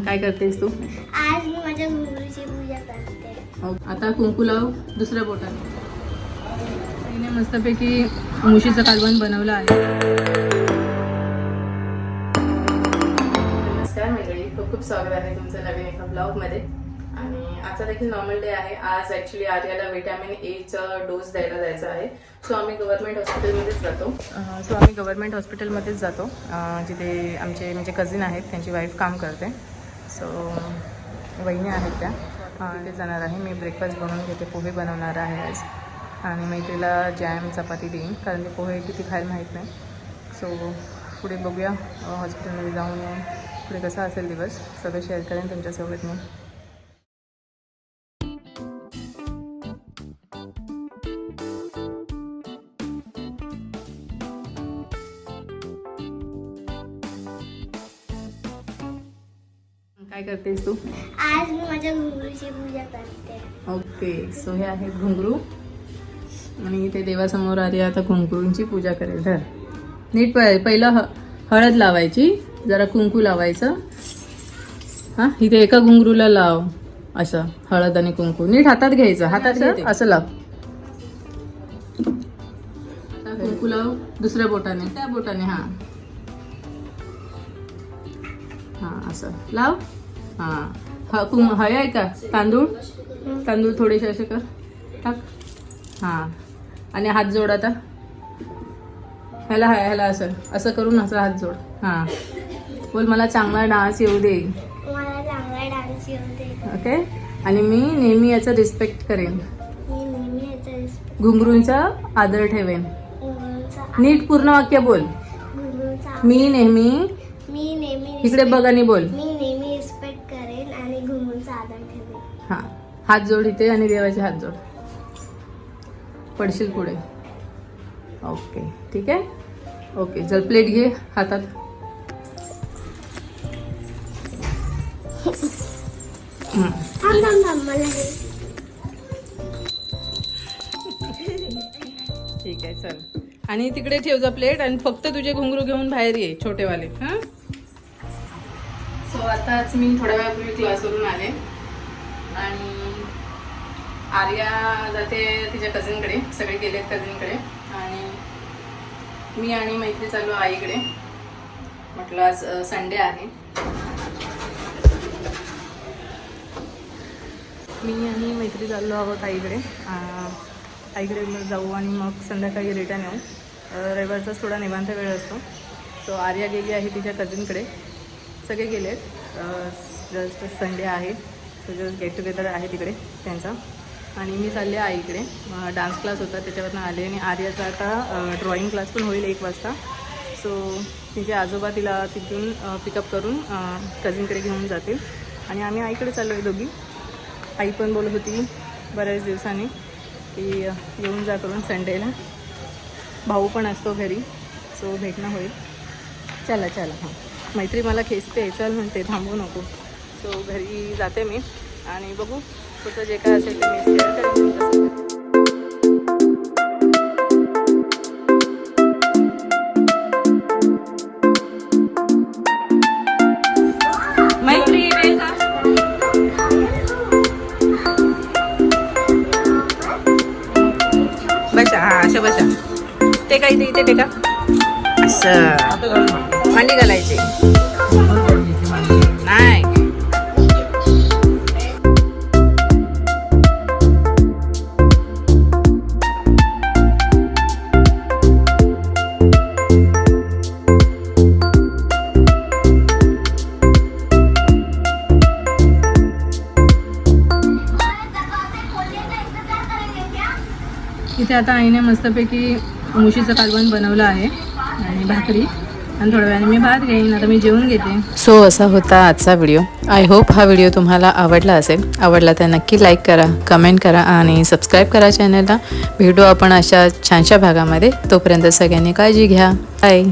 काय करतेस तू? आज मी माझ्या गुरुची पूजा करते. हो, आता कुंकू लाव दुसऱ्या बोटाने तिने मस्तपैकी मुशीचं कालवण बनवलं आहे. नमस्कार मंडळी खूप खूप स्वागत आहे तुमचं नवीन एका ब्लॉगमध्ये आणि आजचा देखील नॉर्मल डे आहे. आज ॲक्च्युली आर्याला विटॅमिन एचा डोस द्यायला जायचा आहे. सो आम्ही गव्हर्नमेंट हॉस्पिटलमध्येच जातो. सो आम्ही गव्हर्नमेंट हॉस्पिटलमध्येच जातो. जिथे आमचे म्हणजे कझिन आहेत त्यांची वाईफ काम करते. सो वहिनी आहेत त्या. तिथे ते जाणार आहे. मी ब्रेकफास्ट बनवून घेते. पोहे बनवणार आहे आज. आणि मैत्रीला जॅम चपाती देईन. कारण ते पोहे किती खायला माहीत नाही. सो पुढे बघूया. हॉस्पिटलमध्ये जाऊन येऊन. पुढे कसा असेल दिवस? सगळं शेअर करेन तुमच्यासोबत मी. काय करतेस तू? आज मी माझ्या गुरुची पूजा करते. ओके सो हे आहेत घुंगरू. आणि ते देवासमोर आली आता घुंगरूंची पूजा करेल. धर. नीट पहिलं ह हळद लावायची जरा कुंकू लावायचं. हां इथे एका घुंगरूला लाव असं हळद आणि कुंकू. नीट हातात घ्यायचं हातात असं लाव. कुंकू लाव दुसऱ्या बोटाने. त्या बोटाने हां. हां असं. लाव. हां. ह कुं हय आहे का तांदूळ. तांदूळ थोडेसे असे कर. टाक. हां. आणि हात जोड आता. ह्याला हाय ह्याला असं. असं करून असं हात जोड. हां. बोल मला चांगला डान्स येऊ दे. मला चांगला डान्स येऊ दे. ओके? आणि मी नेहमी याचा रिस्पेक्ट करेन. घुंगरूंचा आदर ठेवेन. नीट पूर्ण वाक्य बोल. मी नेहमी मी नेहमी इकडे बघ आणि बोल. मी नेहमी रिस्पेक्ट करेन आणि गुरुचा आदर ठेवेन. हां. हात जोड इथे आणि देवाचे हात जोड. पडशील पुढे. ओके. ठीक आहे? ओके. चल प्लेट घे हातात. थांब थांब थांब. मला हे चल. आणि तिकडे ठेव जा प्लेट आणि फक्त तुझे घुंगरू घेऊन बाहेर ये छोटेवाले हां? सो आताच मी थोड्या वेळापूर्वी क्लासवरून आले. आणि आर्या जाते तिच्या कझिनकडे सगळे गेलेत कझिनकडे आणि मी आणि मैत्री चालू आईकडे. म्हटलं आज संडे आहे. मी आणि मैत्री चाललो आहोत आईकडे. आईकडे जाऊ आणि मग संध्याकाळी रिटर्न येऊ. रविवारचाच थोडा निवांत वेळ असतो. सो आर्या गेली आहे तिच्या कझिनकडे सगळे गेले आहेत जस्ट संडे आहे. सो जस्ट गेट टुगेदर आहे तिकडे त्यांचा. आणि मी चालले आईकडे डान्स क्लास होता त्याच्यावरनं आले आणि आर्याचा आता ड्रॉइंग क्लास पण होईल एक वाजता. सो तिचे आजोबा तिला तिथून पिकअप करून कझिनकडे घेऊन जातील. आणि आम्ही आईकडे चाललो आहे दोघी. आई पण बोलत होती बऱ्याच दिवसांनी. की येऊन जा करून संडेला. भाऊ पण असतो घरी सो भेटणं होईल. चला चला हां. मैत्री मला खेचते चल म्हणते थांबू नको. सो घरी जाते मी. आणि बघू तुझं जे काय असेल ते मी शेअर करेन ते काय ते इथे टेका. असं मांडी घालायची. नाही. इथे आता आईने मस्तपैकी मुशीचं कालवण बनवलं आहे आणि भाकरी. आणि थोड्या वेळाने मी भात घेईन आता मी जेवून घेते. सो असा होता आजचा व्हिडिओ आय होप हा व्हिडिओ तुम्हाला आवडला असेल. आवडला तर नक्की लाईक करा कमेंट करा आणि सबस्क्राईब करा चॅनलला भेटू आपण अशा छानशा भागामध्ये. तोपर्यंत सगळ्यांनी काळजी घ्या. बाय